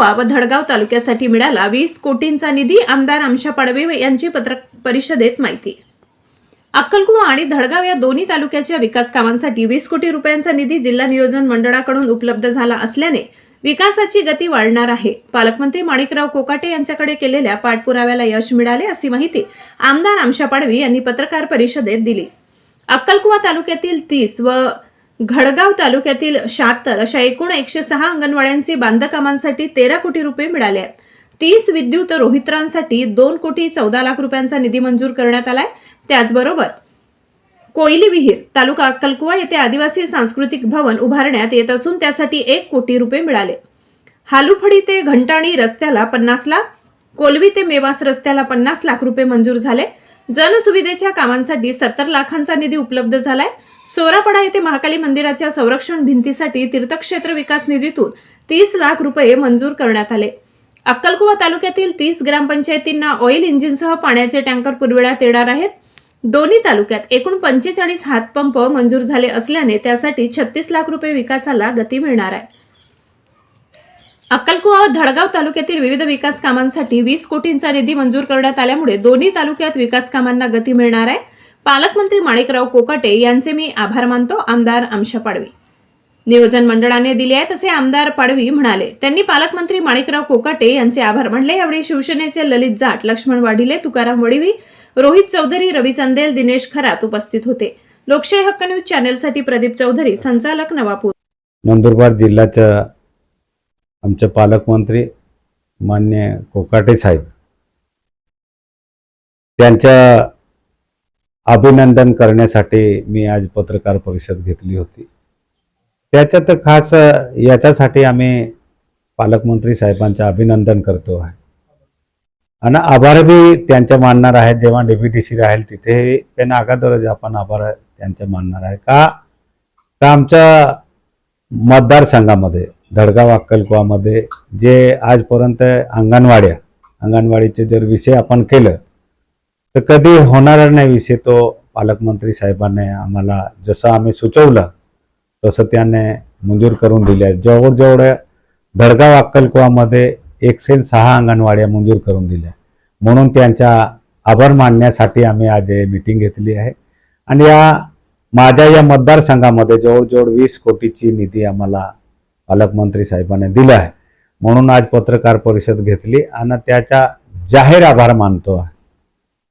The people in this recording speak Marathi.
अक्कलकुवा व धडगाव तालुक्यासाठी मिळाला वीस कोटींचा निधी आमदार आमशा पाडवे यांची पत्रक परिषदेत माहिती. अक्कलकुवा आणि धडगाव या दोन्ही तालुक्याच्या विकास कामांसाठी वीस कोटी रुपयांचा निधी जिल्हा नियोजन मंडळाकडून उपलब्ध झाला असल्याने विकासाची गती वाढणार आहे. पालकमंत्री माणिकराव कोकाटे यांच्याकडे केलेल्या पाठपुराव्याला यश मिळाले अशी माहिती आमदार आमशा पाडवी यांनी पत्रकार परिषदेत दिली. अक्कलकुवा तालुक्यातील तीस व घडगाव तालुक्यातील शहात्तर अशा एकूण एकशे सहा अंगणवाड्यांचे बांधकामांसाठी तेरा कोटी रुपये मिळाले आहेत. तीस विद्युत रोहित्रांसाठी दोन कोटी चौदा लाख रुपयांचा निधी मंजूर करण्यात आलाय. त्याचबरोबर कोयली विहीर तालुका कलकुवा येथे आदिवासी सांस्कृतिक भवन उभारण्यात येत असून त्यासाठी एक कोटी रुपये मिळाले. हालुफडी ते घंटाणी रस्त्याला पन्नास लाख कोलवी ते मेवास रस्त्याला पन्नास लाख रुपये मंजूर झाले. जनसुविधेच्या कामांसाठी सत्तर लाखांचा निधी उपलब्ध झालाय. सोरापडा येथे महाकाली मंदिराच्या संरक्षण भिंतीसाठी तीर्थक्षेत्र विकास निधीतून तीस लाख रुपये मंजूर करण्यात आले. अक्कलकुवा तालुक्यातील तीस ग्रामपंचायतींना ऑइल इंजिनसह पाण्याचे टँकर पुरविण्यात येणार आहेत. दोन्ही तालुक्यात एकूण पंचेचाळीस हातपंप मंजूर झाले असल्याने त्यासाठी छत्तीस लाख रुपये विकासाला गती मिळणार आहे. अक्कलकुवा व धडगाव तालुक्यातील विविध विकास कामांसाठी वीस कोटींचा निधी मंजूर करण्यात आल्यामुळे दोन्ही तालुक्यात विकास कामांना गती मिळणार आहे. पालकमंत्री माणिकराव कोकाटे यांचे मी आभार मानतो. आमदार आमशा पाडवी. नियोजन मंडळाने दिले आहेत तसे आमदार पाडवी म्हणाले. त्यांनी पालकमंत्री माणिकराव कोकाटे यांचे आभार मानले. यावेळी शिवसेनेचे ललित जाट लक्ष्मण वाढिले तुकाराम वडिवी रोहित चौधरी रवी चंदेल दिनेश खरात उपस्थित होते. लोकशाही हक्क न्यूज चॅनेलसाठी प्रदीप चौधरी संचालक नवापूर. नंदुरबार जिल्ह्याच्या आमचे पालकमंत्री मान्य कोकाटे साहेब त्यांच्या अभिनंदन करण्यासाठी मी आज पत्रकार परिषद घेतली होती. त्याच्यात खास याच्यासाठी आम्ही पालकमंत्री साहेबांचं अभिनंदन करतो आहे. आणि आभार बी मानणार आहेत. जेव्हा डेप्युटीसी राहील तिथे त्यांना आगादरच आपण आभार त्यांचे मानणार आहे. का आमच्या मतदारसंघामध्ये धडगाव अक्कलकुवामध्ये जे आजपर्यंत अंगणवाड्या अंगणवाडीचे जर विषय आपण केलं तर कधी होणार नाही विषय तो पालकमंत्री साहेबांनी आम्हाला जसं आम्ही सुचवलं तसं त्याने मंजूर करून दिल्या. जवळजवळ धडगाव अक्कलकुवामध्ये एकशे सहा अंगणवाड्या मंजूर करून दिल्या. म्हणून त्यांचा आभार मानण्यासाठी आम्ही आज मीटिंग घेतली आहे. आणि या माझ्या या मतदारसंघामध्ये जवळजवळ वीस कोटीची निधी आम्हाला पालकमंत्री साहेबांनी दिला आहे म्हणून आज पत्रकार परिषद घेतली आणि त्याचा जाहीर आभार मानतो. आहे